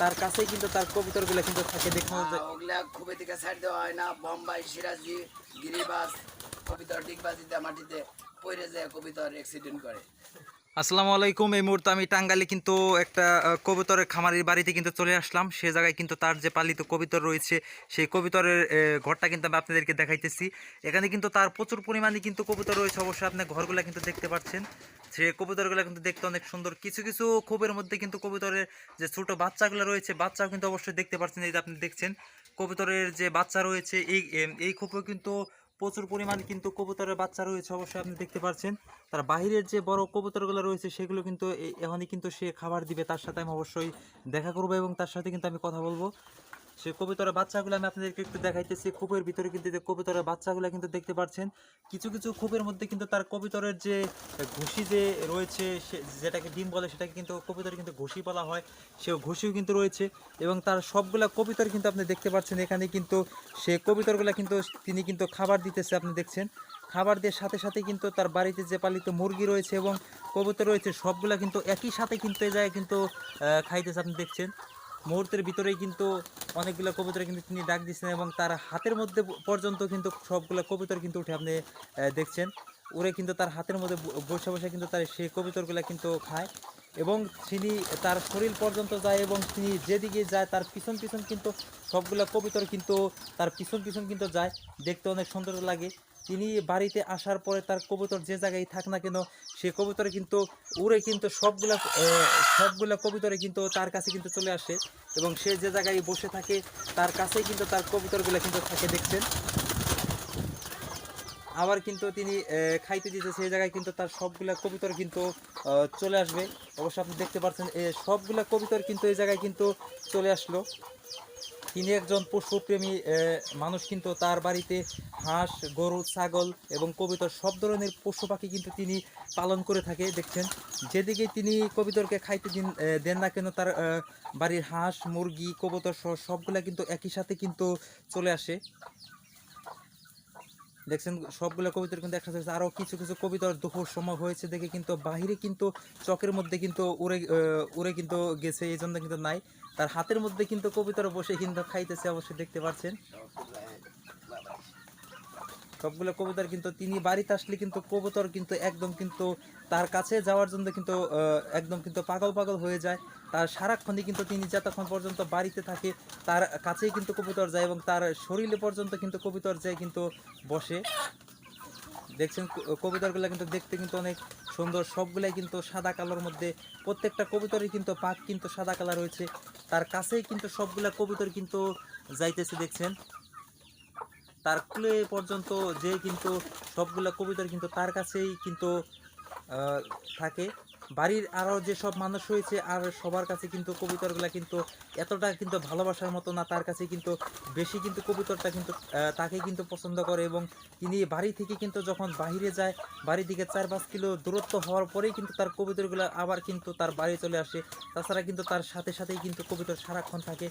তার কাছেই কিন্তু তার কবিতরগুলো কিন্তু থাকে, দেখুন। ওগুলা খুবই থেকে ছাড় দেওয়া হয় না। বোম্বাই সিরাজি গিরিবাস, কবিতর ডিগবাজিতে মাটিতে পড়ে যায়, কবিতর অ্যাক্সিডেন্ট করে। আসসালামু আলাইকুম। এই মুহূর্তে আমি টাঙ্গালে কিন্তু একটা কবুতরের খামারের বাড়িতে কিন্তু চলে আসলাম। সে জায়গায় কিন্তু তার যে পালিত কবিতর রয়েছে, সেই কবিতরের ঘরটা কিন্তু আমি আপনাদেরকে দেখাইতেছি। এখানে কিন্তু তার প্রচুর পরিমাণে কিন্তু কবুতর রয়েছে। অবশ্যই আপনি ঘরগুলো কিন্তু দেখতে পাচ্ছেন। সে কবুতরগুলো কিন্তু দেখতে অনেক সুন্দর। কিছু কিছু খোপের মধ্যে কিন্তু কবুতরের যে ছোট বাচ্চাগুলো রয়েছে, বাচ্চাও কিন্তু অবশ্যই দেখতে পাচ্ছেন। এই যে আপনি দেখছেন, কবুতরের যে বাচ্চা রয়েছে, এই এই খোপেও কিন্তু প্রচুর পরিমাণ কিন্তু কবুতরের বাচ্চা রয়েছে, অবশ্যই আপনি দেখতে পাচ্ছেন তার বাহিরের যে বড় কবুতরগুলো রয়েছে, সেগুলো কিন্তু এখনই কিন্তু সে খাবার দিবে। তার সাথে আমি অবশ্যই দেখা করব এবং তার সাথে কিন্তু আমি কথা বলব। সে কবুতরের বাচ্চাগুলো আমি আপনাদেরকে একটু দেখাইতেছি। খোপের ভিতরে কিন্তু কবুতরের বাচ্চাগুলো কিন্তু দেখতে পাচ্ছেন। কিছু কিছু খোপের মধ্যে কিন্তু তার কবুতরের যে ঘুষি যে রয়েছে যেটাকে ডিম বলে, সেটাকে কিন্তু কবুতর কিন্তু ঘুষি বলা হয়। সে ঘুষিও কিন্তু রয়েছে এবং তার সবগুলা কবিতর কিন্তু আপনি দেখতে পাচ্ছেন। এখানে কিন্তু সে কবিতরগুলা কিন্তু তিনি কিন্তু খাবার দিতেছে, আপনি দেখছেন। খাবার দিয়ে সাথে সাথে কিন্তু তার বাড়িতে যে পালিত মুরগি রয়েছে এবং কবুতর রয়েছে, সবগুলা কিন্তু একই সাথে কিন্তু এই জায়গায় কিন্তু খাইতেছে, আপনি দেখছেন। মুহূর্তের ভিতরেই কিন্তু অনেকগুলো কবুতর কিন্তু তিনি ডাক দিচ্ছেন এবং তার হাতের মধ্যে পর্যন্ত কিন্তু সবগুলো কবুতর কিন্তু উঠে আপনি দেখছেন। উড়ে কিন্তু তার হাতের মধ্যে বসে বসে কিন্তু তার সেই কবুতরগুলো কিন্তু খায় এবং তিনি তার শরীর পর্যন্ত যায় এবং তিনি যেদিকে যায় তার পিছন পিছন কিন্তু সবগুলো কবিতর কিন্তু তার পিছন পিছন কিন্তু যায়। দেখতে অনেক সুন্দর লাগে। তিনি বাড়িতে আসার পরে তার কবুতর যে জায়গায় থাক না কেন, সে কবুতরে কিন্তু উড়ে কিন্তু সবগুলা সবগুলা কবুতরে কিন্তু তার কাছে কিন্তু চলে আসে এবং সে যে জায়গায় বসে থাকে, তার কাছেই কিন্তু তার কবুতরগুলো কিন্তু থাকে দেখছেন। আবার কিন্তু তিনি খাইতে দিতে সেই জায়গায় কিন্তু তার সবগুলা কবিতর কিন্তু চলে আসবে। অবশ্য আপনি দেখতে পাচ্ছেন সবগুলা কবিতর কিন্তু এই জায়গায় কিন্তু চলে আসলো। তিনি একজন পশুপ্রেমী মানুষ কিন্তু তার বাড়িতে হাঁস, গরু, ছাগল এবং কবিতর সব ধরনের পশু পাখি কিন্তু তিনি পালন করে থাকে, দেখছেন। যেদিকে তিনি কবিতরকে খাইতে দিন দেন না কেন তার বাড়ির হাঁস, মুরগি, কবুতর সহ সবগুলা কিন্তু একই সাথে কিন্তু চলে আসে। দেখছেন, সবগুলো কবিতার কিন্তু একসাথে হয়েছে। আরও কিছু কিছু কবিতার দুপুর সময় হয়েছে দেখে কিন্তু বাহিরে কিন্তু চকের মধ্যে কিন্তু উড়ে উড়ে কিন্তু গেছে এই জন্য কিন্তু নাই। তার হাতের মধ্যে কিন্তু কবিতার বসে কিন্তু খাইতেছে, অবশ্যই দেখতে পাচ্ছেন সবগুলো কবুতর কিন্তু তিনি বাড়িতে আসলে কিন্তু কবুতর কিন্তু একদম কিন্তু তার কাছে যাওয়ার জন্য কিন্তু একদম কিন্তু পাগল পাগল হয়ে যায়। তার সারাক্ষণই কিন্তু তিনি যতক্ষণ পর্যন্ত বাড়িতে থাকে, তার কাছেই কিন্তু কবুতর যায় এবং তার শরীরে পর্যন্ত কিন্তু কবুতর যায় কিন্তু বসে। দেখছেন কবুতরগুলো কিন্তু দেখতে কিন্তু অনেক সুন্দর। সবগুলাই কিন্তু সাদা কালোর মধ্যে। প্রত্যেকটা কবুতরই কিন্তু পাক কিন্তু সাদা কালার রয়েছে তার কাছেই কিন্তু সবগুলা কবুতর কিন্তু যাইতেছে, দেখছেন। তার কুলে পর্যন্ত যে কিন্তু সবগুলা কবিতর কিন্তু তার কাছেই কিন্তু থাকে। বাড়ির আরও যেসব মানুষ রয়েছে আর সবার কাছে কিন্তু কবিতরগুলা কিন্তু এতটা কিন্তু ভালোবাসার মতো না, তার কাছে কিন্তু বেশি কিন্তু কবিতরটা কিন্তু তাকে কিন্তু পছন্দ করে এবং তিনি বাড়ি থেকে কিন্তু যখন বাইরে যায় বাড়ি থেকে চার পাঁচ কিলো দূরত্ব হওয়ার পরেই কিন্তু তার কবিতরগুলো আবার কিন্তু তার বাড়ি চলে আসে। তাছাড়া কিন্তু তার সাথে সাথেই কিন্তু কবিতর সারাক্ষণ থাকে।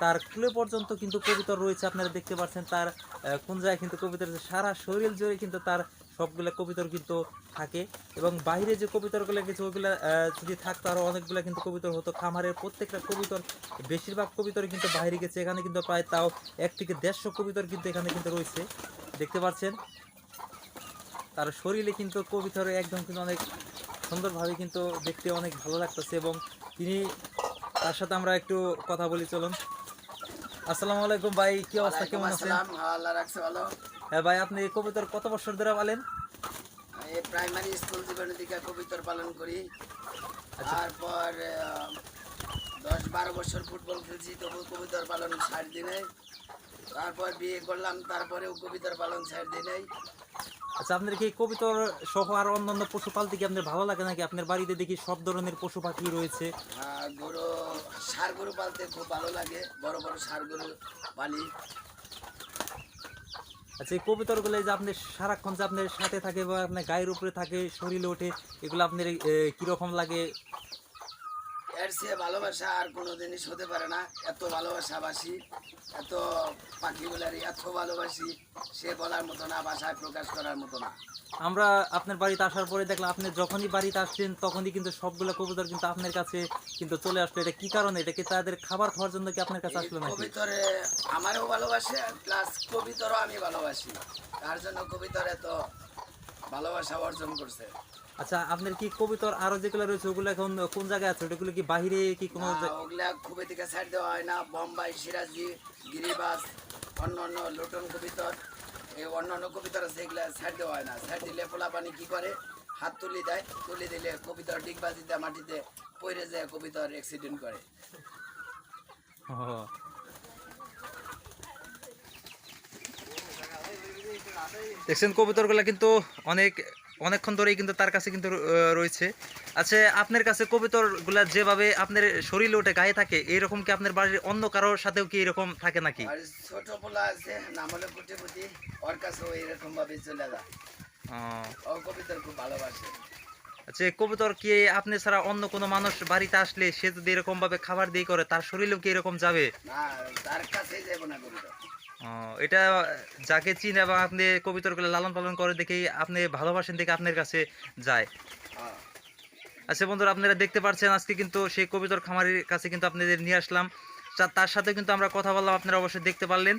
তার কুলে পর্যন্ত কিন্তু কবিতর রয়েছে, আপনারা দেখতে পাচ্ছেন তার কোন জায়গায় কিন্তু কবিতর সারা শরীর জুড়ে কিন্তু তার সবগুলো কবিতর কিন্তু থাকে। এবং বাইরে যে কবিতরগুলো গেছে ওইগুলো যদি থাকতো আরও অনেকগুলো কিন্তু কবিতর হতো। খামারের প্রত্যেকটা কবিতর বেশিরভাগ কবিতর কিন্তু বাইরে গেছে। এখানে কিন্তু প্রায় তাও এক থেকে দেড়শো কবিতর কিন্তু এখানে কিন্তু রয়েছে। দেখতে পাচ্ছেন? তার শরীরে কিন্তু কবিতর একদম কিন্তু অনেক সুন্দরভাবে কিন্তু দেখতে অনেক ভালো লাগতেছে এবং তিনি তার সাথে আমরা একটু কথা বলি চলুন। আসসালামু আলাইকুম ভাই কি অবস্থা? কেমন আছেন? আসসালাম। আল্লাহ রাখছে ভালো। হ্যাঁ ভাই আপনি এই কবিতার কত বছর ধরে এই প্রাইমারি স্কুল জীবনের দিকে কবিতর পালন করি। আচ্ছা। তারপর দশ বারো বছর ফুটবল খেলছি তবু কবিতর পালন ছাড় দিনে তারপর বিয়ে করলাম তারপরেও কবিতার পালন ছাড় দিনে আচ্ছা আপনার কি কবিতর সহ আর অন্যান্য পশু পালতে কি আপনার ভালো লাগে নাকি? আপনার বাড়িতে দেখি সব ধরনের পশু পাখি রয়েছে। গরু সার গরু পালতে খুব ভালো লাগে। বড় বড় সার গরু পালি। আচ্ছা এই কবুতরগুলো যে আপনি সারাক্ষণ যে আপনার সাথে থাকে বা আপনার গায়ের উপরে থাকে, শরীরে ওঠে, এগুলো আপনার কীরকম লাগে? এর চেয়ে ভালোবাসা আর কোনো জিনিস হতে পারে না। এত ভালোবাসাবাসি এত পাখিগুলারই এত ভালোবাসি সে বলার মতো না ভাষায় প্রকাশ করার মতো না। আমরা আপনার বাড়িতে আসার পরে দেখলাম আপনি যখনই বাড়িতে আসছেন তখনই কিন্তু সবগুলো কবুতর কিন্তু আপনার কাছে কিন্তু চলে আসলো। এটা কি কারণে? এটা কি তাদের খাবার খাওয়ার জন্য কি আপনার কাছে আসলো নাকি? কবিতরে আমারও ভালোবাসে প্লাস কবিতরও আমি ভালোবাসি। তার জন্য কবিতরে এত ভালোবাসা অর্জন করছে। আচ্ছা আপনার কি কবিতার আরও যেগুলো রয়েছে ওগুলো এখন কোন জায়গায় আছে? ওগুলো কি বাহিরে কি কোনো ওগুলা খুবই থেকে ছাড় দেওয়া হয় না। বোম্বাই সিরাজি গিরিবাস অন্য অন্য লোটন কবিতর এই অন্য অন্য কবিতর আছে এগুলা ছাড় দেওয়া হয় না। ছাড় দিলে পোলা পানি কি করে? হাত তুলি দেয় তুলি দিলে কবিতর ডিগবাজিতে মাটিতে পড়ে যায় কবিতর অ্যাক্সিডেন্ট করে। দেখছেন কবুতরগুলো কিন্তু অনেক অনেকক্ষণ ধরেই কিন্তু তার কাছে কিন্তু রয়েছে। আচ্ছা আপনার কাছে কবুতরগুলা যেভাবে আপনার শরীরে ওঠে গায়ে থাকে এইরকম কি আপনার বাড়ির অন্য কারোর সাথেও কি এরকম থাকে নাকি? ছোট পোলা আছে নাম হলো কুটি কুটি ওর কাছেও এরকম ভাবে চলে যায়। ও, কবিতর খুব ভালোবাসে। আচ্ছা কবুতর কি আপনি ছাড়া অন্য কোনো মানুষ বাড়িতে আসলে সে যদি এরকম ভাবে খাবার দিয়ে করে তার শরীরেও কি এরকম যাবে? না তার কাছেই যাব না কবিতর। এটা যাকে চিন এবং আপনি কবিতর কবিতরগুলো লালন পালন করে দেখেই আপনি ভালোবাসেন দেখে আপনার কাছে যায়। আচ্ছা বন্ধুরা, আপনারা দেখতে পাচ্ছেন আজকে কিন্তু সেই কবিতর খামারের কাছে কিন্তু আপনাদের নিয়ে আসলাম। তার সাথে কিন্তু আমরা কথা বললাম, আপনারা অবশ্যই দেখতে পারলেন।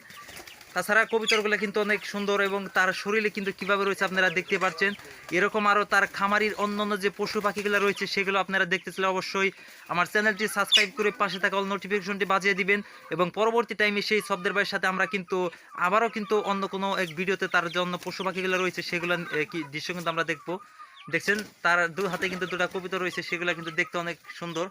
তাছাড়া কবিতরগুলো কিন্তু অনেক সুন্দর এবং তার শরীরে কিন্তু কীভাবে রয়েছে আপনারা দেখতে পাচ্ছেন। এরকম আরও তার খামারির অন্যান্য যে পশু পাখিগুলো রয়েছে, সেগুলো আপনারা দেখতে চাইলে অবশ্যই আমার চ্যানেলটি সাবস্ক্রাইব করে পাশে থাকা অল নোটিফিকেশনটি বাজিয়ে দিবেন এবং পরবর্তী টাইমে সেই শব্দের ভাইয়ের সাথে আমরা কিন্তু আবারও কিন্তু অন্য কোনো এক ভিডিওতে তার যে অন্য পশু পাখিগুলো রয়েছে, সেগুলো কি দৃশ্য কিন্তু আমরা দেখব। দেখছেন? তার দু হাতে কিন্তু দুটা কবিতা রয়েছে, সেগুলো কিন্তু দেখতে অনেক সুন্দর।